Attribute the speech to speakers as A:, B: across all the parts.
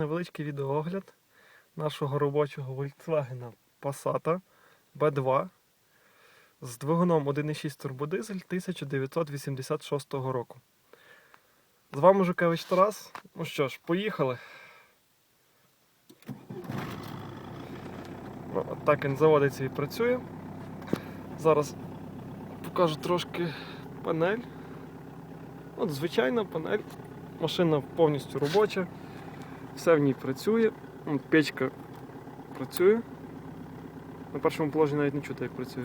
A: Невеличкий відеоогляд нашого робочого Volkswagen Passat B2 з двигуном 1.6 турбодизель 1986 року. З вами Жукевич Тарас. Ну що ж, поїхали. Ну, от так він заводиться і працює. Зараз покажу трошки панель. От звичайна панель. Машина повністю робоча. Все в ній працює. Печка працює. На першому положенні навіть не чути, як працює.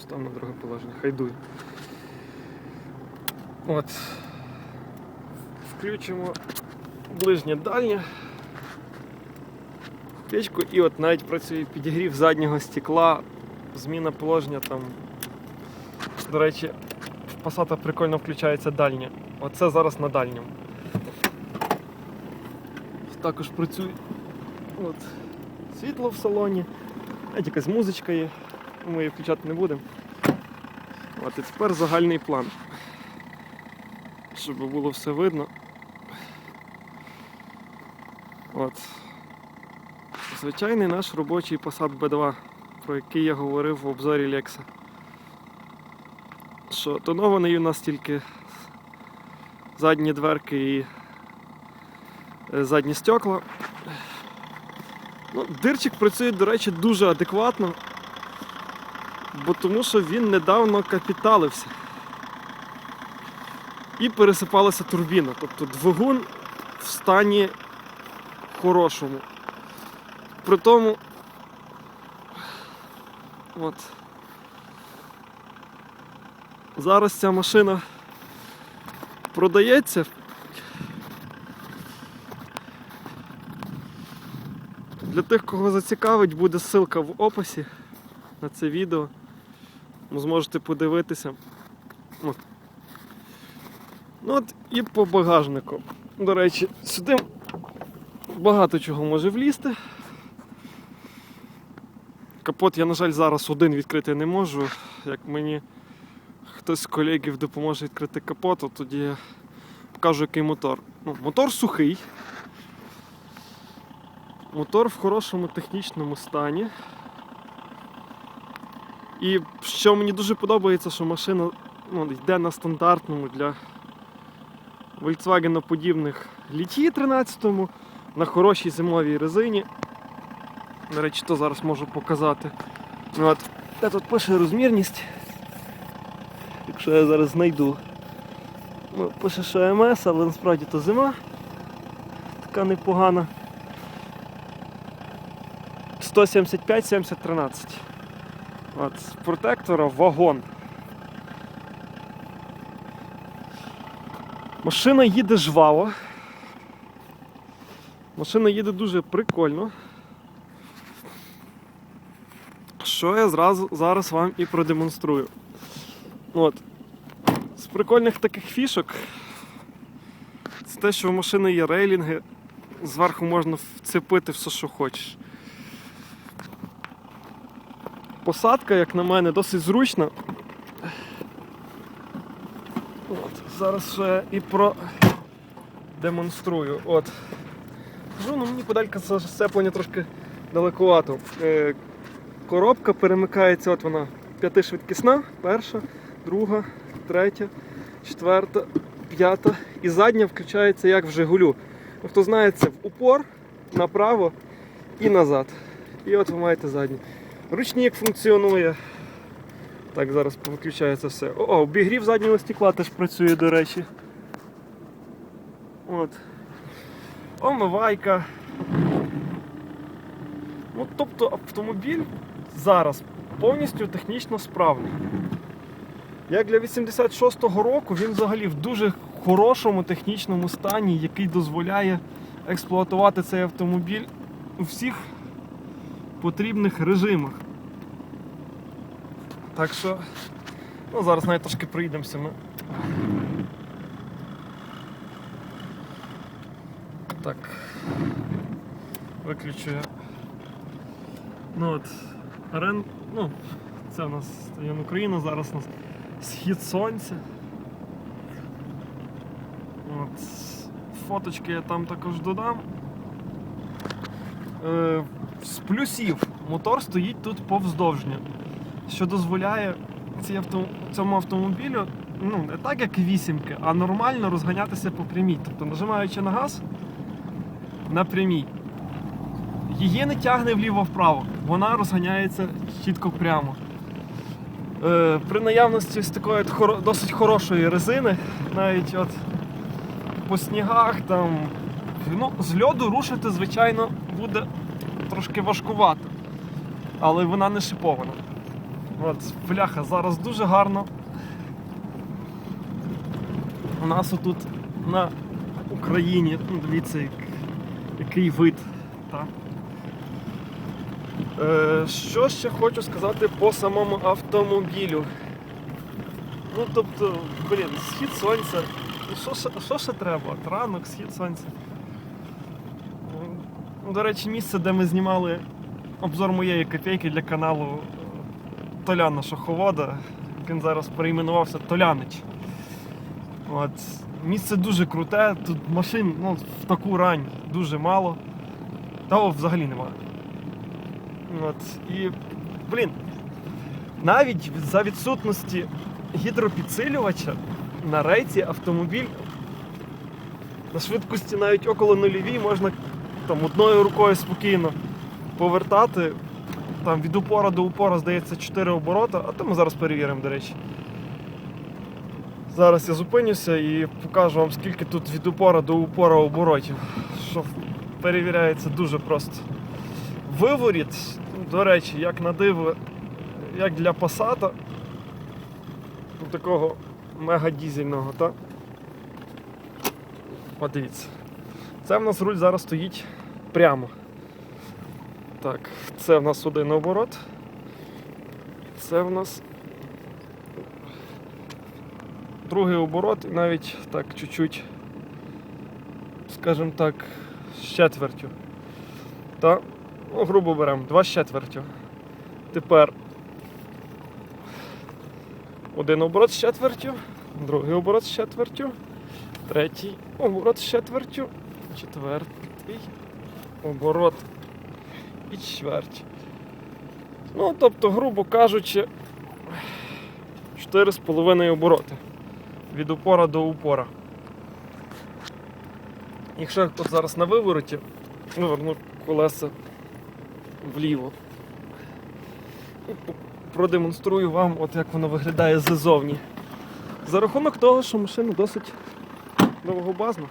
A: Став на друге положення, хай дує. От. Включимо ближнє дальнє печку і от навіть працює підігрів заднього стекла, зміна положення там. До речі, в Passat прикольно включається дальнє. Оце зараз на дальньому. Також працює от, світло в салоні, навіть якась музичка є, ми її включати не будемо. От і тепер загальний план. Щоб було все видно. От. Звичайний наш робочий Passat B2, про який я говорив в обзорі Lexa. Що тонований у нас тільки задні дверки і е, задні стекла. Ну, дирчик працює, до речі, дуже адекватно, бо тому що він недавно капіталився. І пересипалася турбіна. Тобто двигун в стані хорошому. При тому от, зараз ця машина продається. Для тих, кого зацікавить, буде ссылка в описі на це відео. Ви зможете подивитися. От. Ну от і по багажнику. До речі, сюди багато чого може влізти. Капот я, на жаль, зараз один відкрити не можу. Як мені хтось з колегів допоможе відкрити капот, то тоді я покажу, який мотор. Ну, мотор сухий. Мотор в хорошому технічному стані. І що мені дуже подобається, що машина ну, йде на стандартному для Volkswagen подібних літі 13-му на хорошій зимовій резині. До речі, то зараз можу показати. От, Де тут пише розмірність. Якщо я зараз знайду. Ну, Пише, що МС, але насправді то зима. Така непогана. 175-70-13. От, з протектора вагон. Машина їде жваво. Машина їде дуже прикольно. Що я зразу зараз вам і продемонструю. От. З прикольних таких фішок. Це те, що в машини є рейлінги, зверху можна вцепити все, що хочеш. Посадка, як на мене, досить зручна. От, зараз ще і продемонструю. От. Кажу, ну мені подалька це сцеплення трошки далекувато. Коробка перемикається, от вона п'ятишвидкісна, перша, друга, третя, четверта, п'ята. І задня включається як в Жигулю. Ну, Хто знає, це в упор, направо і назад. І от ви маєте задню. Ручник функціонує. Так, зараз виключається все. О, обігрів заднього стекла теж працює, до речі. От. Омивайка. Ну, тобто автомобіль зараз повністю технічно справний. Як для 86-го року він взагалі в дуже хорошому технічному стані, який дозволяє експлуатувати цей автомобіль у всіх потрібних режимах. Так що, ну зараз навіть трошки проїдемося ми. Так. Виключу. Ну от, рен Ну, це у нас стадіон Україна, зараз у нас схід сонця. От, фоточки я там також додам. Е, з плюсів мотор стоїть тут повздовжньо, що дозволяє авто, цьому автомобілю ну, не так, як вісімки, а нормально розганятися по прямій. Тобто нажимаючи на газ на прямій. Її не тягне вліво-вправо, вона розганяється чітко прямо. Е, при наявності ось такої досить хорошої резини, навіть от по снігах там. Ну, з льоду рушити, звичайно, буде трошки важкувато. Але вона не шипована. От, бляха, зараз дуже гарно. У нас отут на Україні, ну, дивіться, як, який вид. Та. Е, що ще хочу сказати по самому автомобілю? Ну, тобто, блін, схід сонця. Ну, Що, ще- треба? Ранок, схід сонця. Ну, До речі, місце, де ми знімали обзор моєї копійки для каналу е, Толяна Шоховода. Він зараз перейменувався Толянич. От. Місце дуже круте, тут машин ну, в таку рань дуже мало. Того взагалі немає. От. І, блін, навіть за відсутності гідропідсилювача на рейці автомобіль на швидкості навіть около нульовій можна там одною рукою спокійно повертати. Там від упора до упора, здається, 4 оборота, а то ми зараз перевіримо, до речі. Зараз я зупинюся і покажу вам, скільки тут від упора до упора оборотів. Що перевіряється дуже просто. Виворіт, до речі, як на диво, як для пасата, такого мега-дізельного, так? От. Це в нас руль зараз стоїть прямо. Так, це в нас один оборот. Це в нас другий оборот і навіть так чуть-чуть, скажімо так, з четвертю. Та, ну, грубо беремо, два з четвертю. Тепер один оборот з четвертю, другий оборот з четвертю, третій оборот з четвертю, четвертий оборот і чверть. Ну, тобто, грубо кажучи, 4,5 обороти від упора до упора. Якщо от зараз на вивороті, виверну колеса вліво. І продемонструю вам, от як воно виглядає ззовні. За рахунок того, що машина досить довгобазна.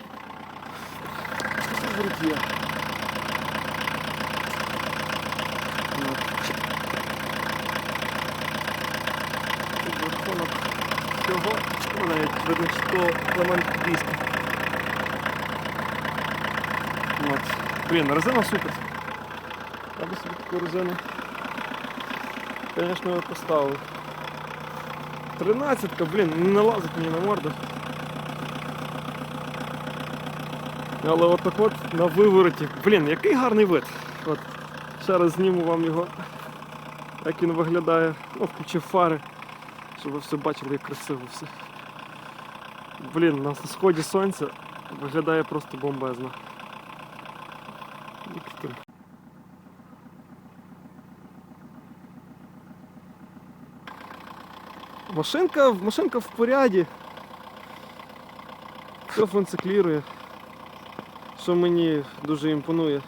A: За рахунок цього, ну, навіть видно, що елемент диска. Блін, резина супер. Я би собі таку резину, звісно, я поставив. Тринадцятка, блін, не налазить мені на морду. Але отак от на вивороті. Блін, який гарний вид. От. Ще раз зніму вам його, як він виглядає. Ну, включив фари, щоб ви все бачили, як красиво все. Блін, на сході сонця виглядає просто бомбезно. Машинка, машинка в поряді. Все функціклірує, що мені дуже імпонує.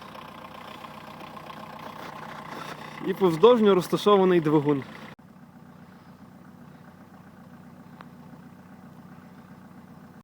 A: І повздовжньо розташований двигун.